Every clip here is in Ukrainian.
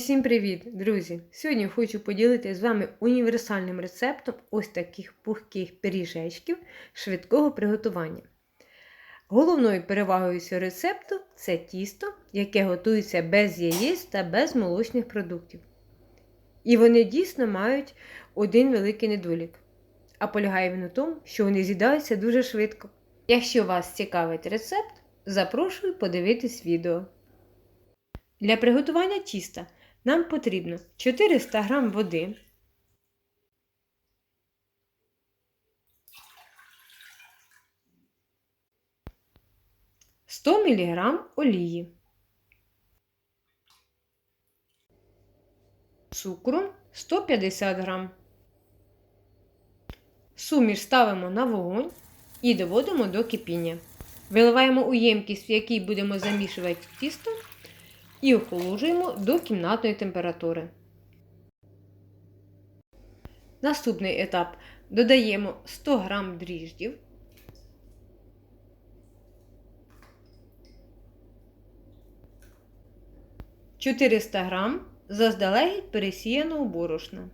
Всім привіт, друзі! Сьогодні хочу поділитися з вами універсальним рецептом ось таких пухких пиріжечків швидкого приготування. Головною перевагою цього рецепту це тісто, яке готується без яєць та без молочних продуктів. І вони дійсно мають один великий недолік. А полягає він у тому, що вони з'їдаються дуже швидко. Якщо вас цікавить рецепт, запрошую подивитись відео. Для приготування тіста нам потрібно 400 г води, сто мг олії, цукру 150 г. Суміш ставимо на вогонь і доводимо до кипіння. Виливаємо у ємкість, в якій будемо замішувати тісто і охолоджуємо до кімнатної температури. Наступний етап додаємо 100 г дріждів, «400 г заздалегідь пересіяного борошна.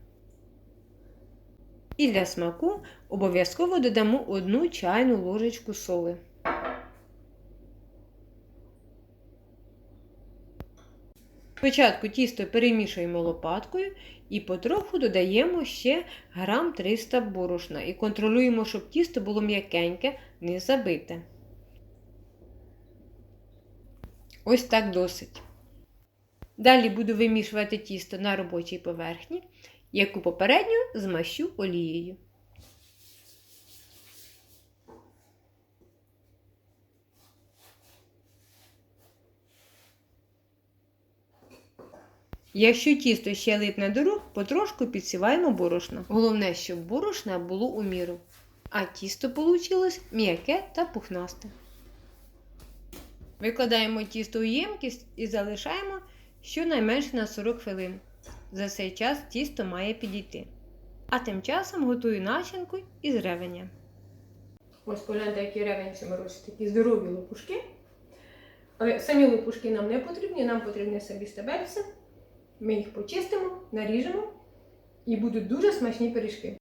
І для смаку обов'язково додамо 1 чайну ложечку соли. Спочатку тісто перемішуємо лопаткою і потроху додаємо ще грам 300 борошна і контролюємо, щоб тісто було м'якеньке, не забите. Ось так досить. Далі буду вимішувати тісто на робочій поверхні, яку попередньо змащу олією. Якщо тісто ще липне до рук, потрошку підсіваємо борошно. Головне, щоб борошна було у міру, а тісто вийшло м'яке та пухнасте. Викладаємо тісто у ємкість і залишаємо щонайменше на 40 хвилин. За цей час тісто має підійти. А тим часом готую начинку із ревеня. Ось погляньте, які цьому році такі здорові лопушки. Але самі лопушки нам не потрібні, нам потрібні самі стебельці. Ми їх почистимо, наріжемо і будуть дуже смачні пиріжки.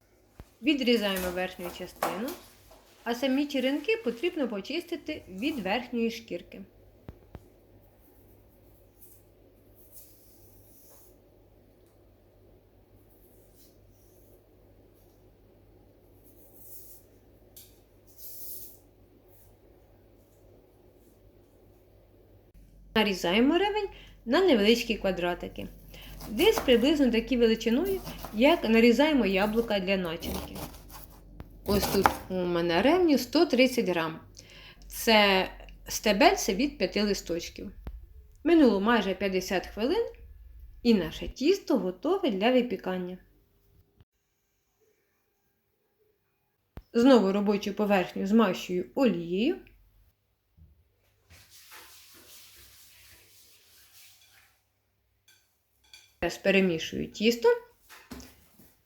Відрізаємо верхню частину, а самі черенки потрібно почистити від верхньої шкірки. Нарізаємо ревень на невеличкі квадратики. Десь приблизно такі величиною, як нарізаємо яблука для начинки. Ось тут у мене ревню 130 грам. Це стебельце від 5 листочків. Минуло майже 50 хвилин, і наше тісто готове для випікання. Знову робочу поверхню змащую олією. Зараз перемішую тісто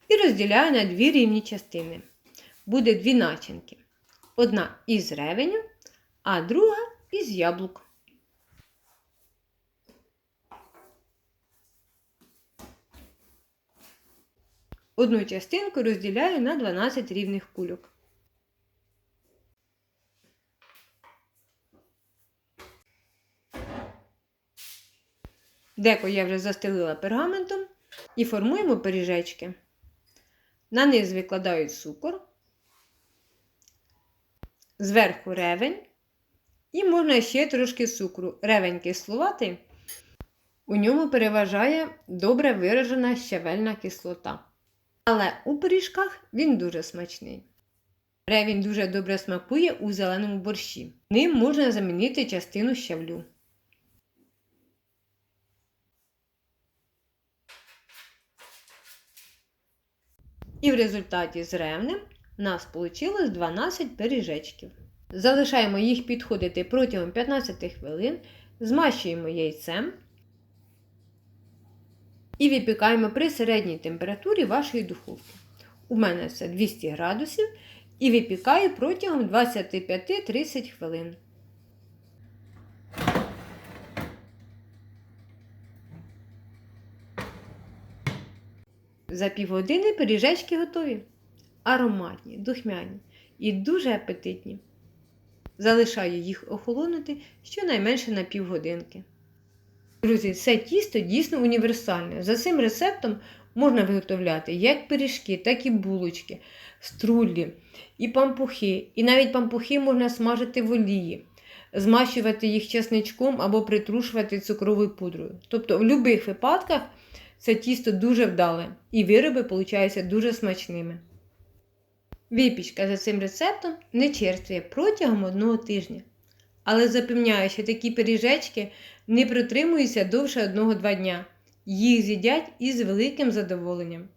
і розділяю на дві рівні частини. Буде дві начинки. Одна із ревеню, а друга із яблук. Одну частинку розділяю на 12 рівних кульок. Деко я вже застелила пергаментом і формуємо пиріжечки. На низ викладаю цукор, зверху ревень і можна ще трошки цукру. Ревень кислуватий, у ньому переважає добре виражена щавельна кислота. Але у пиріжках він дуже смачний. Ревень дуже добре смакує у зеленому борщі. Ним можна замінити частину щавлю. І в результаті з ревнем нас вийшло 12 пиріжечків. Залишаємо їх підходити протягом 15 хвилин, змащуємо яйцем і випікаємо при середній температурі вашої духовки. У мене це 200 градусів і випікаю протягом 25-30 хвилин. За півгодини пиріжечки готові. Ароматні, духмяні і дуже апетитні. Залишаю їх охолонути щонайменше на півгодинки. Друзі, це тісто дійсно універсальне. За цим рецептом можна виготовляти як пиріжки, так і булочки, струллі, і пампухи. І навіть пампухи можна смажити в олії, змащувати їх чесничком або притрушувати цукровою пудрою. Тобто, в будь-яких випадках це тісто дуже вдале, і вироби получаються дуже смачними. Випічка за цим рецептом не черствує протягом одного тижня. Але запевняю, що такі пиріжечки не протримуються довше одного-два дня. Їх з'їдять із великим задоволенням.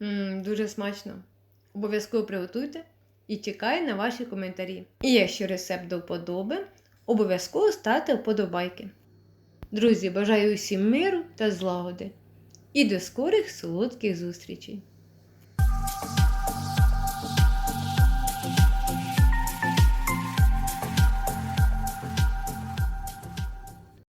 Ммм, дуже смачно. Обов'язково приготуйте і чекаю на ваші коментарі. І якщо рецепт до вподоби, обов'язково ставте вподобайки. Друзі, бажаю усім миру та злагоди і до скорих солодких зустрічей!